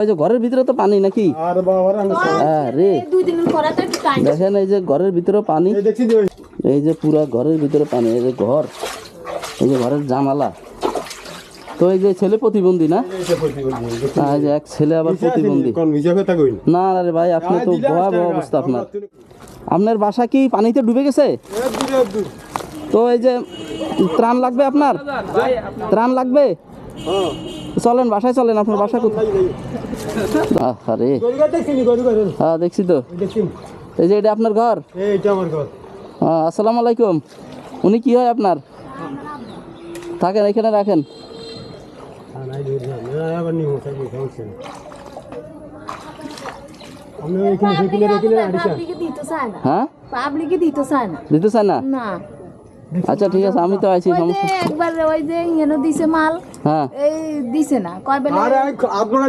এই যে ঘরের ভিতরে তো পানি নাকি? আর আরে। দেখেন এই যে ঘরের ভিতরে পানি। এই যে ওই- এই যে পুরা ঘরের ভিতরে পানি এই যে ঘর। এই যে ঘরের জানালা। তো এই যে ছেলে প্রতিবন্ধী না? এই যে। আর এক ছেলে আবার প্রতিবন্ধী। না রে ভাই আপনি তো ভয়াবহ অবস্থা আপনার। আপনার বাসা কি পানিতে ডুবে গেছে। তো এই যে ত্রাণ লাগবে আপনার ত্রাণ লাগবে? হ্যাঁ, চলেন বাসায় চলেন আপনার বাসা কোথায়। আরে? হ্যাঁ দেখছি তো। এই যে এটা আপনার ঘর। হ্যাঁ আসসালামু আলাইকুম। উনি কি হয় আপনার? থাকেন এখানে রাখেন। হ্যাঁ, দিতে চায় না। আচ্ছা ঠিক আছে আমি তো আছি সমস্যা একবার ওই যে দিছে মাল হ্যাঁ। এই দিছে না কয় বেলা আরে, আপনারা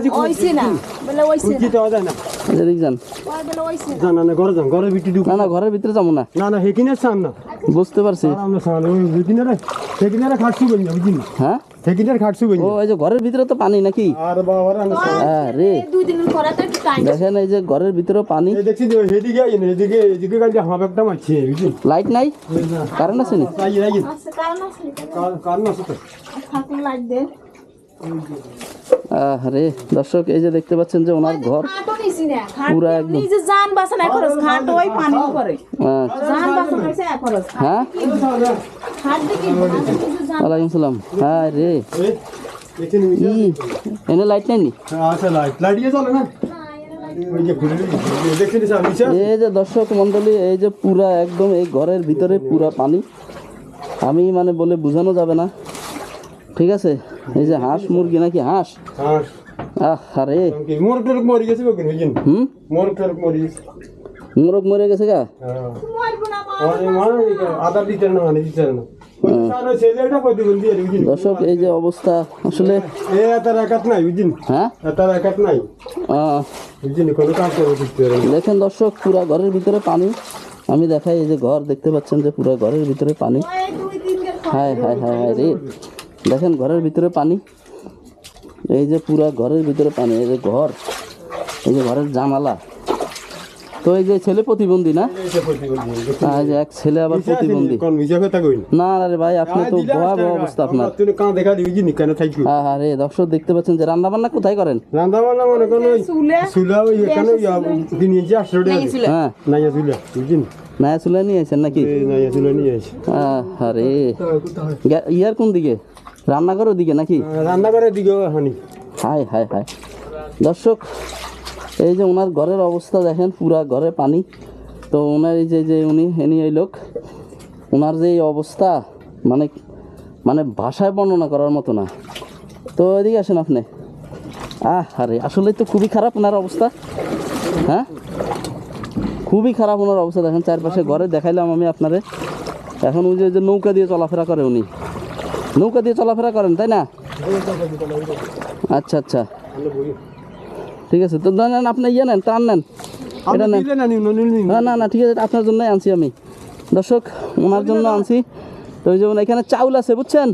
না বলে ওইছে যায় না। আচ্ছা দেখ যান কয় বেলা ওইছে না। না, না, ঘরে যান, ঘরের ভিতরে ঢুকুন। না না ঘরের ভিতরে যাব না। না, না, হেকিনে চান না। বুঝতে পারছি। আমরা চান, ওই সেখানে- সেখানে খাটছু বলি না? হ্যাঁ? সেখানে খাটছু ও এই যে ঘরের ভিতরে তো পানি নাকি? আর আমি চান। আরে এই দুই দিন পরে তো একটু টাইম দেখেন এই যে ঘরের ভিতরে পানি। এই দেখছি যে এদিকে এদিকে এদিকে গাড়ি হামাপ একটা মারছে বুঝলি? লাইট নাই? কারণ আছে নি এই আছে কারণ আছে। কারণ আছে তো। লাইট দেন আরে দর্শক এই যে দেখতে পাচ্ছেন যে ওনার ঘর পুরা একদম। জান বাঁচানো খরচ খাটো ওই পানি করে জান বাঁচানো খরচ হ্যাঁ? ওয়ালাইকুম সালাম। হ্যাঁ রে। এই এখানে ই এনে লাইট নাই নি আচ্ছা লাইট লাইট দিয়ে চলে না? এই যে দর্শক মন্ডলী এই যে পুরা একদম এই ঘরের ভিতরে পুরা পানি। আমি মানে বলে বোঝানো যাবে না। ঠিক আছে? এই যে হাঁস মুরগি নাকি হাঁস? হ্যাঁ আহ আরে। কি মোর টরক গেছে হুম? মোর টরক মরি গেছে। মোরগ মরে গেছে গা? হ্যাঁ। মরবো না মা আরে মা আদা দিতে না মানে দিতে না। ওই স্যার ছেলেটা প্রতিবন্ধী আর বুঝিন দর্শক এই যে অবস্থা আসলে এ এত একাত নাই বুঝিন হ্যাঁ? এত একাত নাই। আহ, বুঝিন কোনো কাজ করে দিতে পারে না। দেখেন দর্শক পুরা ঘরের ভিতরে পানি। আমি দেখাই এই যে ঘর দেখতে পাচ্ছেন যে পুরা ঘরের ভিতরে পানি। হায় হায় হায় হায় রে। দেখেন ঘরের ভিতরে পানি। এই যে পুরা ঘরের ভিতরে পানি এই যে ঘর এই যে ঘরের জানালা। তো এই যে ছেলে প্রতিবন্ধী না? এই যে। আর এক ছেলে আবার প্রতিবন্ধী। না? আরে ভাই আপনি তো ভয়াবহ অবস্থা আপনার। থাকি হ্যাঁ হ্যাঁ রে দর্শক দেখতে পাচ্ছেন যে রান্না বান্না কোথায় করেন? রান্না বান্না মনে চুলে। এখানে দিন আসলে হ্যাঁ। নাইয়া সুলা বুঝিন নয়া চুলা নিয়ে আসেন নাকি? নিয়ে আরে ইয়ার কোন দিকে? রান্নাঘরের দিকে নাকি? রান্নাঘরের দিকে হানি হাই হাই হাই দর্শক এই যে ওনার ঘরের অবস্থা দেখেন পুরা ঘরে পানি। তো ওনার এই যে যে উনি এনি এই লোক ওনার যে এই অবস্থা মানে মানে ভাষায় বর্ণনা করার মতো না। তো এদিকে আসেন আপনি। আহ আরে আসলে তো খুবই খারাপ ওনার অবস্থা। হ্যাঁ? খুবই খারাপ ওনার অবস্থা। দেখেন চারপাশে ঘরে দেখাইলাম আমি আপনারে। এখন ওই যে নৌকা দিয়ে চলাফেরা করে উনি। নৌকা দিয়ে চলাফেরা করেন তাই না? আচ্ছা আচ্ছা। ঠিক আছে তো নেন আপনি ইয়ে নেন টান নেন। এটা নেন। না না না ঠিক আছে আপনার জন্যই আনছি আমি। দর্শক ওনার জন্য আনছি। তো ওই যেমন এখানে চাউল আছে বুঝছেন?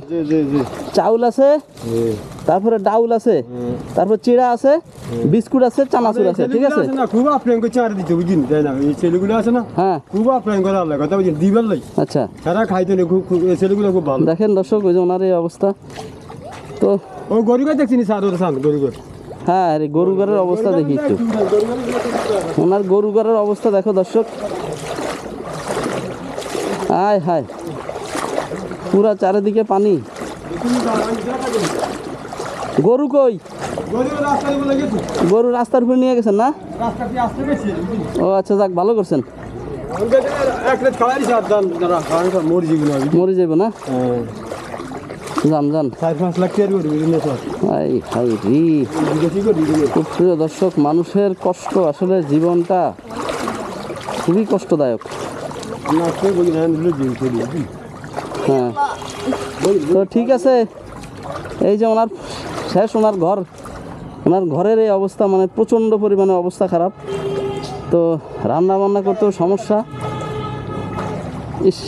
চাউল আছে তারপরে ডাউল আছে তারপর চিড়া আছে বিস্কুট আছে চানাচুর আছে ঠিক আছে? না খুব আপনার চার দিতে বুঝিন তাই না? এই ছেলেগুলো আছে না হ্যাঁ। খুব আপনার করে আল্লাহ কথা বুঝিন দিবার লাই। আচ্ছা। সারা খাইতে নেই খুব খুব ছেলেগুলো খুব ভালো। দেখেন দর্শক ওই যে ওনার এই অবস্থা। তো ও গরিব দেখছি স্যার ওর সান গরিব হ্যাঁ আরে গরু ঘরের অবস্থা দেখি একটু। ওনার গরু ঘরের অবস্থা দেখো দর্শক। হায় হায়। পুরা চারিদিকে পানি। গরু কই? গরু রাস্তার উপরে নিয়ে গেছেন না? ও আচ্ছা যাক, ভালো করছেন। মরে যাবে না? যান দর্শক, মানুষের কষ্ট আসলে জীবনটা খুবই কষ্টদায়ক। হ্যাঁ। তো ঠিক আছে, এই যে ওনার, শেষ ওনার ঘর। ওনার ঘরের এই অবস্থা মানে প্রচণ্ড পরিমাণে অবস্থা খারাপ। তো রান্না বান্না করতেও সমস্যা। ইস।